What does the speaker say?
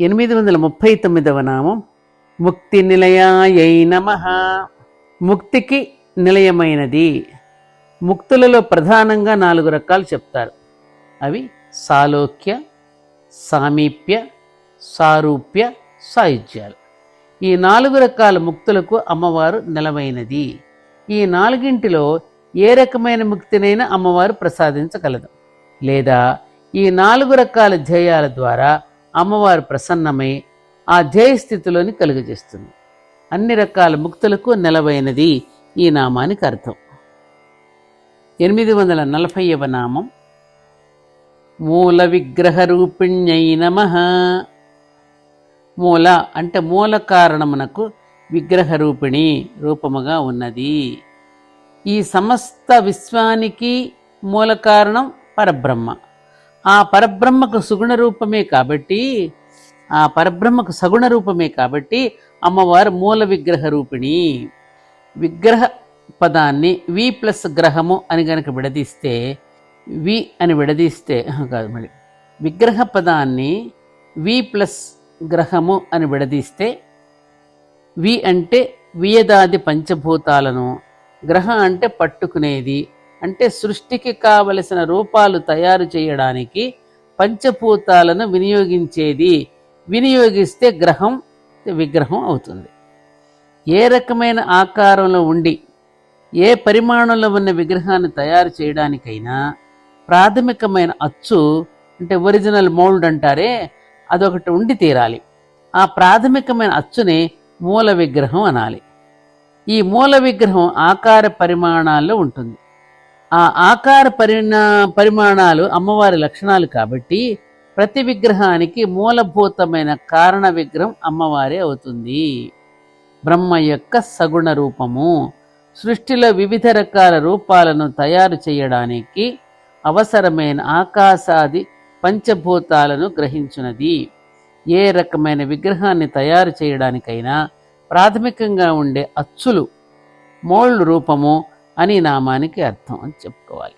ఎనిమిది వందల ముప్పై తొమ్మిదవ నామం. ముక్తి నిలయాయై నమ. ముక్తికి నిలయమైనది. ముక్తులలో ప్రధానంగా నాలుగు రకాలు చెప్తారు. అవి సాలోక్య సామీప్య సారూప్య సాయుధ్యాలు ఈ నాలుగు రకాల ముక్తులకు అమ్మవారు నిలవైనది. ఈ నాలుగింటిలో ఏ రకమైన ముక్తినైనా అమ్మవారు ప్రసాదించగలదు. లేదా ఈ నాలుగు రకాల ధ్యేయాల ద్వారా అమ్మవారు ప్రసన్నమై ఆ ధ్యేయస్థితిలోని కలుగజేస్తుంది. అన్ని రకాల ముక్తులకు నిలవైనది ఈ నామానికి అర్థం. ఎనిమిది వందల నలభైవ నామం. మూల విగ్రహ రూపిణ్యై నమ. మూల అంటే మూల కారణమునకు విగ్రహ రూపిణి రూపముగా ఉన్నది. ఈ సమస్త విశ్వానికి మూల కారణం పరబ్రహ్మ. ఆ పరబ్రహ్మకు సుగుణ రూపమే కాబట్టి ఆ పరబ్రహ్మకు సగుణ రూపమే కాబట్టి అమ్మవారు మూల విగ్రహ రూపిణి. విగ్రహ పదాన్ని వి ప్లస్ గ్రహము అని గనక విడదీస్తే వి అని విడదీస్తే కాదు మళ్ళీ. విగ్రహ పదాన్ని వి ప్లస్ గ్రహము అని విడదీస్తే వి అంటే వియదాది పంచభూతాలను గ్రహ అంటే పట్టుకునేది అంటే సృష్టికి కావలసిన రూపాలు తయారు చేయడానికి పంచభూతాలను వినియోగించేది. వినియోగిస్తే గ్రహం విగ్రహం అవుతుంది. ఏ రకమైన ఆకారంలో ఉండి ఏ పరిమాణంలో ఉన్న విగ్రహాన్ని తయారు చేయడానికైనా ప్రాథమికమైన అచ్చు అంటే ఒరిజినల్ మౌల్డ్ అంటారే అదొకటి ఉండి తీరాలి. ఆ ప్రాథమికమైన అచ్చుని మూల విగ్రహం అనాలి. ఈ మూల విగ్రహం ఆకార పరిమాణాల్లో ఉంటుంది. ఆ ఆకార పరిణా పరిమాణాలు అమ్మవారి లక్షణాలు కాబట్టి ప్రతి విగ్రహానికి మూలభూతమైన కారణ విగ్రహం అమ్మవారే అవుతుంది. బ్రహ్మ యొక్క సగుణ రూపము. సృష్టిలో వివిధ రకాల రూపాలను తయారు చేయడానికి అవసరమైన ఆకాశాది పంచభూతాలను గ్రహించున్నది ఏ రకమైన విగ్రహాన్ని తయారు చేయడానికైనా ప్రాథమికంగా ఉండే అచ్చులు మోళ్ళు రూపము అని నామానికి అర్థం అని చెప్పుకోవాలి.